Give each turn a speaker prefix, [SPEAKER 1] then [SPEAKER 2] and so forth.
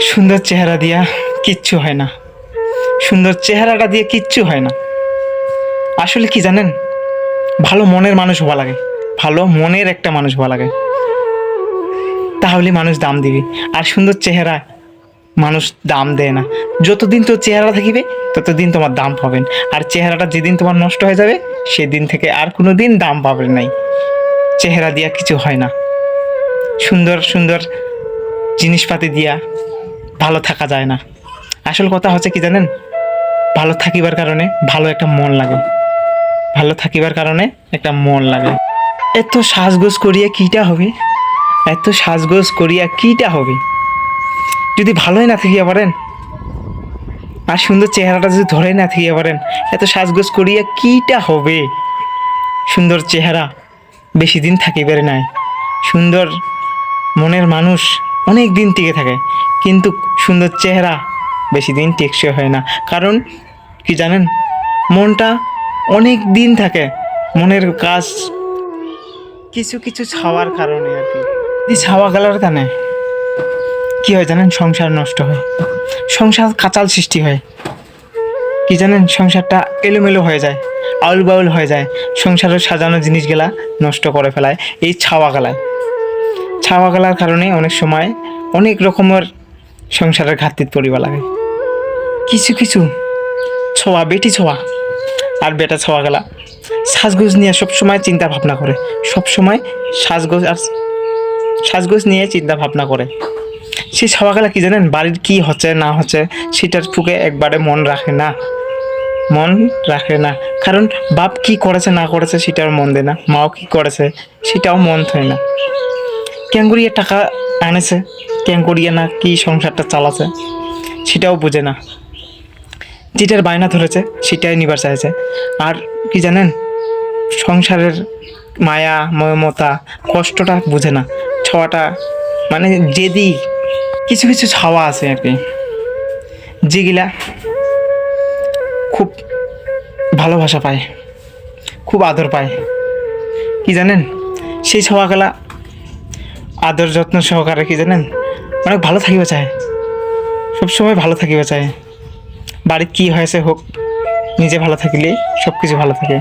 [SPEAKER 1] সুন্দর চেহারা দিয়া কিচ্ছু হয় না। সুন্দর চেহারাটা দিয়ে কিচ্ছু হয় না। আসলে কি জানেন? ভালো মনের মানুষ হওয়া লাগে। ভালো মনের একটা মানুষ হওয়া লাগে। তাহলে মানুষ দাম দিবে। আর সুন্দর চেহারা মানুষ দাম দেয় না। যতদিন তোর চেহারা থাকিবে, ততদিন তোমার দাম পাবেন। আর চেহারাটা যেদিন তোমার নষ্ট হয়ে যাবে, সেদিন থেকে আর কোনো দিন দাম পাবেন নাই। চেহারা দিয়া কিছু হয় না। সুন্দর সুন্দর জিনিসপাতি দিয়া ভালো থাকা যায় না। আসল কথা হচ্ছে কি জানেন? ভালো থাকিবার কারণে ভালো একটা মন লাগে। ভালো থাকিবার কারণে একটা মন লাগে। এত সাজগোজ করিয়া কিটা হবে? এত সাজগোজ করিয়া কিটা হবে? যদি ভালোই না থাকিয়া পারেন, আর সুন্দর চেহারাটা যদি ধরে না থাকিয়া পারেন, এত সাজগোজ করিয়া কিটা হবে? সুন্দর চেহারা বেশি দিন থাকিবার নাই। সুন্দর মনের মানুষ অনেক দিন টিকে থাকে, কিন্তু সুন্দর চেহারা বেশি দিন টেকসই হয় না। কারণ, কি জানেন? মনটা অনেক দিন থাকে, মনের কাজ কিছু কিছু ছাওয়ার কারণে আর কি। এই ছাওয়া গেলার কারণে কি হয় জানেন? সংসার নষ্ট হয়। সংসার কাচাল সৃষ্টি হয়। কি জানেন? সংসারটা এলোমেলো হয়ে যায়, আউল বাউল হয়ে যায়। সংসারের সাজানো জিনিসগুলা নষ্ট করে ফেলায়, এই ছাওয়া গেলায়। ছাওয়া গেলার কারণে অনেক সময় অনেক রকমের সংসারের ঘাটতি পরিবার লাগে। কিছু কিছু ছোঁয়া, বেটি ছোঁয়া আর বেটা ছোঁয়া গেলা সাজগোজ নিয়ে সবসময় চিন্তা ভাবনা করে। সবসময় সাজগোজ আর সাজগোজ নিয়ে চিন্তা ভাবনা করে। সেই ছাওয়াগুলা কি জানেন? বাড়ির কি হচ্ছে, না হচ্ছে, সেটার ফুকে একবারে মন রাখে না। মন রাখে না। কারণ বাপ কি করেছে, না করেছে, সেটাও মন দেয় না। মাও কি করেছে, সেটাও মন থাকে না। ক্যাঙ্গুরিয়া টাকা আনেছে। ক্যাঙ্গুরিয়া না কি সংসারটা চালাছে, সেটাও বোঝে না। যেটার বায়না ধরেছে, সেটাই নিবার চাইছে। আর কি জানেন, সংসারের মায়া, মমতা, কষ্টটা বোঝে না। ছাওয়াটা মানে যেদি কিছু কিছু ছাওয়া আছে আর কি। যেগুলা খুব ভালোবাসা পায়, খুব আদর পায়। কি জানেন, সেই ছাওয়াগুলা আদর যত্ন সহকারে কি জানেন? অনেক ভালো থাকিবে চায় সবসময় ভালো থাকিবে চায় বাড়ির কী হয়েছে হোক, নিজে ভালো থাকিলে সব কিছু ভালো থাকে।